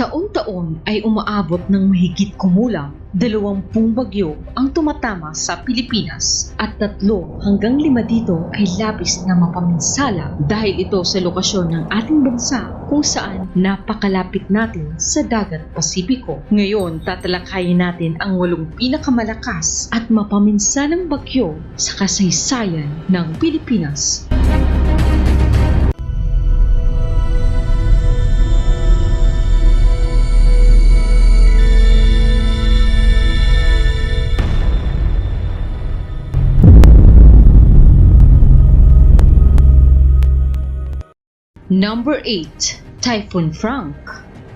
Taon-taon ay umaabot ng mahigit kumulang dalawampung bagyo ang tumatama sa Pilipinas at tatlo hanggang lima dito ay labis na mapaminsala dahil ito sa lokasyon ng ating bansa kung saan napakalapit natin sa dagat Pasipiko. Ngayon, tatalakayin natin ang walong pinakamalakas at mapaminsalang bagyo sa kasaysayan ng Pilipinas. Number 8, Typhoon Frank.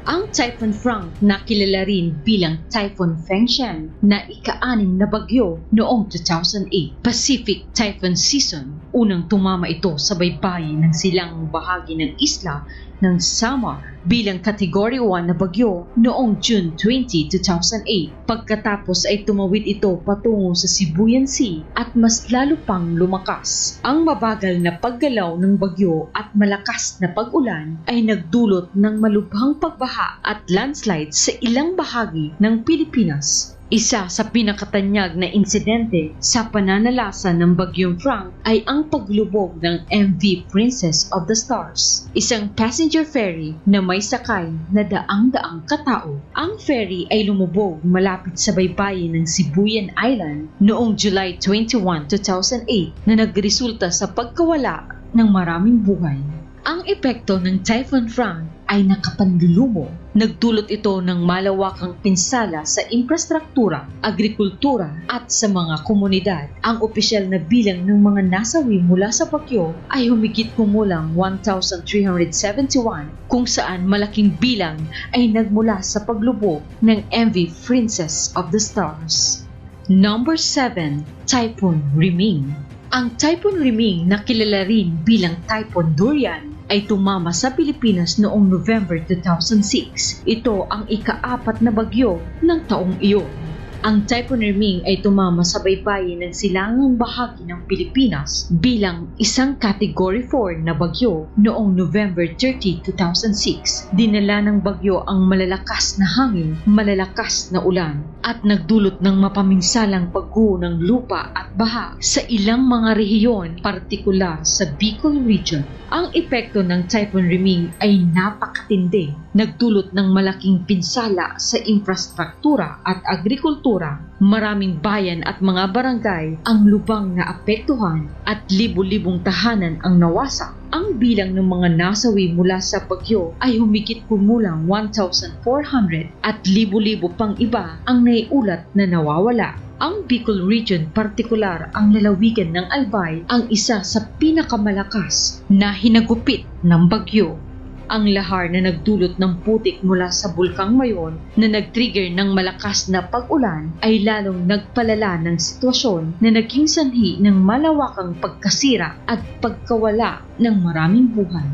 Ang Typhoon Frank na kilala rin bilang Typhoon Fengshan na ika-anim na bagyo noong 2008 Pacific Typhoon Season. Unang tumama ito sa baybayin ng silang bahagi ng isla ng Samar bilang Category 1 na bagyo noong June 20, 2008. Pagkatapos ay tumawid ito patungo sa Sibuyan Sea at mas lalo pang lumakas. Ang mabagal na paggalaw ng bagyo at malakas na pag-ulan ay nagdulot ng malubhang pagbaha at landslide sa ilang bahagi ng Pilipinas. Isa sa pinakatanyag na insidente sa pananalasa ng Bagyong Frank ay ang paglubog ng MV Princess of the Stars, isang passenger ferry na may sakay na daang-daang katao. Ang ferry ay lumubog malapit sa baybayin ng Sibuyan Island noong July 21, 2008 na nagresulta sa pagkawala ng maraming buhay. Ang epekto ng Typhoon Frank ay nakapanlulumo. Nagdulot ito ng malawakang pinsala sa infrastruktura, agrikultura at sa mga komunidad. Ang opisyal na bilang ng mga nasawi mula sa bagyo ay humigit kumulang 1,371 kung saan malaking bilang ay nagmula sa paglubog ng MV Princess of the Stars. Number 7, Typhoon Riming. Ang Typhoon Riming na kilala rin bilang Typhoon Durian ay tumama sa Pilipinas noong November 2006. Ito ang ikaapat na bagyo ng taong iyon. Ang Typhoon Riming ay tumama sa baybayin ng silangang bahagi ng Pilipinas bilang isang Category 4 na bagyo noong November 30, 2006. Dinala ng bagyo ang malalakas na hangin, malalakas na ulan at nagdulot ng mapaminsalang pagguho ng lupa at baha sa ilang mga rehiyon, partikular sa Bicol Region. Ang epekto ng Typhoon Riming ay napakatindi. Nagdulot ng malaking pinsala sa infrastruktura at agrikultura. Maraming bayan at mga barangay ang lubang na apektuhan at libu-libong tahanan ang nawasak. Ang bilang ng mga nasawi mula sa bagyo ay humigit kumulang 1,400 at libu-libo pang iba ang naiulat na nawawala. Ang Bicol Region, partikular ang lalawigan ng Albay, ang isa sa pinakamalakas na hinagupit ng bagyo. Ang lahar na nagdulot ng putik mula sa Bulkang Mayon na nag-trigger ng malakas na pag-ulan ay lalong nagpalala ng sitwasyon na naging sanhi ng malawakang pagkasira at pagkawala ng maraming buhay.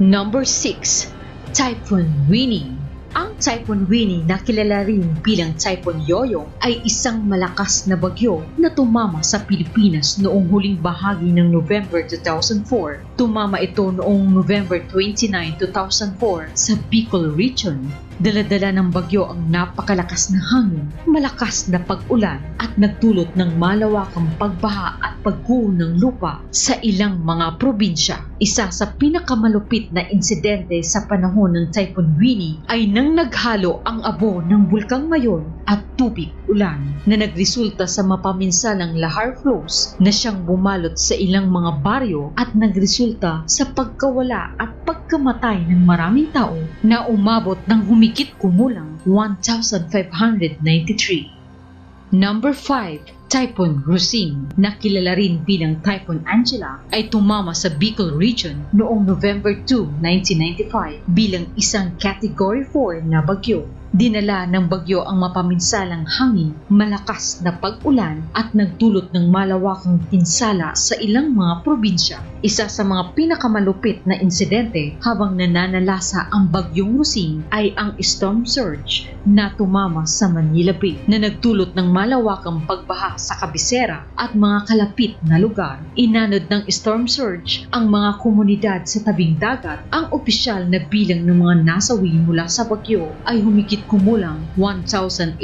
Number 6. Typhoon Winnie ang Typhoon Winnie na kilala rin bilang Typhoon Yoyo ay isang malakas na bagyo na tumama sa Pilipinas noong huling bahagi ng November 2004. Tumama ito noong November 29, 2004 sa Bicol Region. Daladala ng bagyo ang napakalakas na hangin, malakas na pag-ulan at nagdulot ng malawakang pagbaha at pagguho ng lupa sa ilang mga probinsya. Isa sa pinakamalupit na insidente sa panahon ng Typhoon Winnie ay nang naghalo ang abo ng Bulkang Mayon at tubig ulan na nagresulta sa mapaminsalang lahar flows na siyang bumalot sa ilang mga baryo at nagresulta sa pagkawala at pagkamatay ng maraming tao na umabot ng humigit kumulang 1,593. Number 5. Typhoon Rosing, na kilala rin bilang Typhoon Angela, ay tumama sa Bicol Region noong November 2, 1995 bilang isang Category 4 na bagyo. Dinala ng bagyo ang mapaminsalang hangin, malakas na pag-ulan at nagdulot ng malawakang pinsala sa ilang mga probinsya. Isa sa mga pinakamalupit na insidente habang nananalasa ang bagyong Rosing ay ang storm surge na tumama sa Manila Bay na nagdulot ng malawakang pagbaha sa kabisera at mga kalapit na lugar. Inanod ng storm surge ang mga komunidad sa tabing dagat. Ang opisyal na bilang ng mga nasawi mula sa bagyo ay humigit kumulang 1,800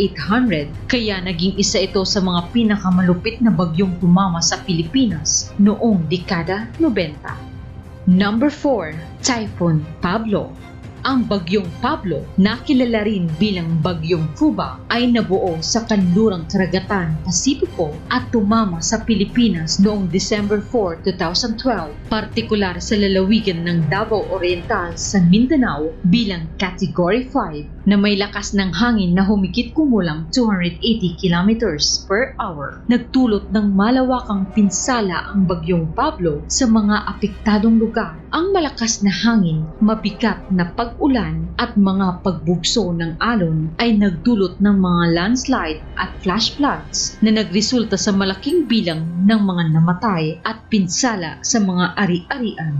kaya naging isa ito sa mga pinakamalupit na bagyong tumama sa Pilipinas noong dekada 90. Number 4, Typhoon Pablo. Ang bagyong Pablo, na kilala rin bilang bagyong Cuba, ay nabuo sa kanlurang karagatan Pasipiko at tumama sa Pilipinas noong December 4, 2012, partikular sa lalawigan ng Davao Oriental sa Mindanao bilang Category 5 na may lakas ng hangin na humigit kumulang 280 kilometers per hour. Nagtulot ng malawakang pinsala ang bagyong Pablo sa mga apektadong lugar. Ang malakas na hangin, mabigat na pag-ulan at mga pagbugso ng alon ay nagdulot ng mga landslide at flash floods na nagresulta sa malaking bilang ng mga namatay at pinsala sa mga ari-arian.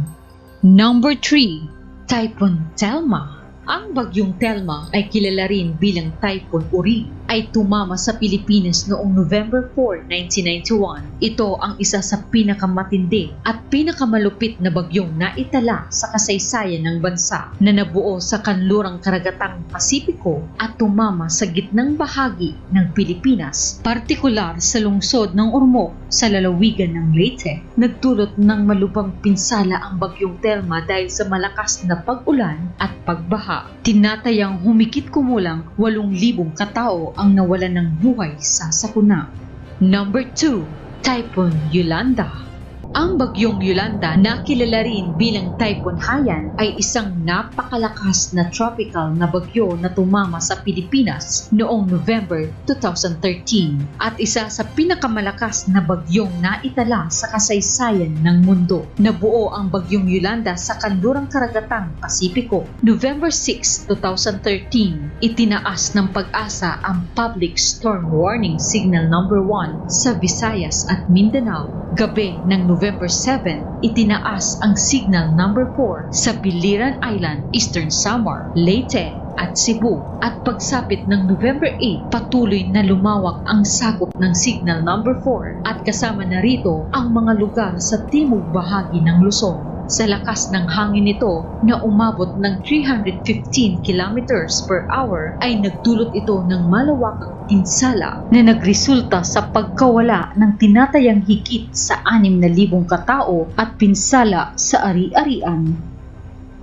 Number 3. Typhoon Telma ang bagyong Telma ay kilala rin bilang Typhoon Uri ay tumama sa Pilipinas noong November 4, 1991. Ito ang isa sa pinakamatindi at pinakamalupit na bagyong naitala sa kasaysayan ng bansa na nabuo sa kanlurang karagatang Pasipiko at tumama sa gitnang bahagi ng Pilipinas, partikular sa lungsod ng Ormoc sa lalawigan ng Leyte. Nagdulot ng malubang pinsala ang bagyong Telma dahil sa malakas na pag-ulan at pagbaha. Tinatayang humikit kumulang 8,000 katao ang nawalan ng buhay sa sakuna. Number 2, Typhoon Yolanda. Ang bagyong Yolanda na kilala rin bilang Typhoon Haiyan ay isang napakalakas na tropical na bagyo na tumama sa Pilipinas noong November 2013 at isa sa pinakamalakas na bagyong naitala sa kasaysayan ng mundo. Nabuo ang bagyong Yolanda sa kanlurang karagatang Pasipiko. November 6, 2013, itinaas ng pag-asa ang Public Storm Warning Signal Number 1 sa Visayas at Mindanao. Gabi ng November 7, itinaas ang Signal Number 4 sa Biliran Island, Eastern Samar, Leyte at Cebu. At pagsapit ng November 8, patuloy na lumawak ang sakop ng Signal Number 4 at kasama na rito ang mga lugar sa timog bahagi ng Luzon sa lakas ng hangin nito na umabot ng 315 kilometers per hour ay nagdulot ito ng malawakang pinsala na nagresulta sa pagkawala ng tinatayang higit sa 6,000 katao at pinsala sa ari-arian.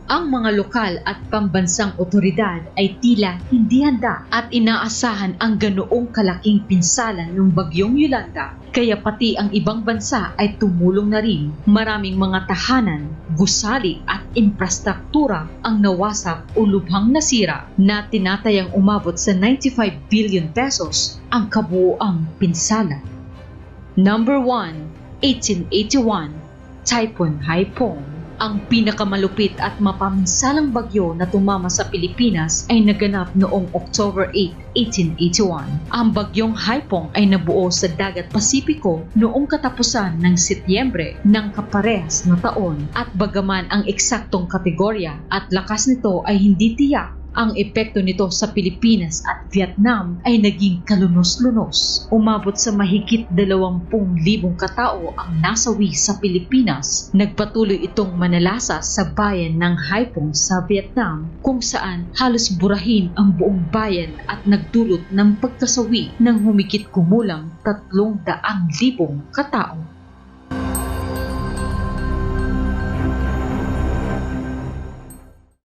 Ang mga lokal at pambansang otoridad ay tila hindi handa at inaasahan ang ganoong kalaking pinsala ng bagyong Yolanda kaya pati ang ibang bansa ay tumulong na rin. Maraming mga tahanan, gusali at infrastruktura ang nawasak o lubhang nasira na tinatayang umabot sa 95 billion pesos ang kabuoang pinsala. Number 1, 1881, Typhoon Haipong ang pinakamalupit at mapaminsalang bagyo na tumama sa Pilipinas ay naganap noong October 8, 1881. Ang bagyong Haipong ay nabuo sa dagat Pasipiko noong katapusan ng Setyembre ng kaparehas na taon at bagaman ang eksaktong kategorya at lakas nito ay hindi tiyak ang epekto nito sa Pilipinas at Vietnam ay naging kalunos-lunos. Umabot sa mahigit 20,000 katao ang nasawi sa Pilipinas. Nagpatuloy itong manalasa sa bayan ng Haiphong sa Vietnam kung saan halos burahin ang buong bayan at nagdulot ng pagkasawi ng humigit kumulang 300,000 katao.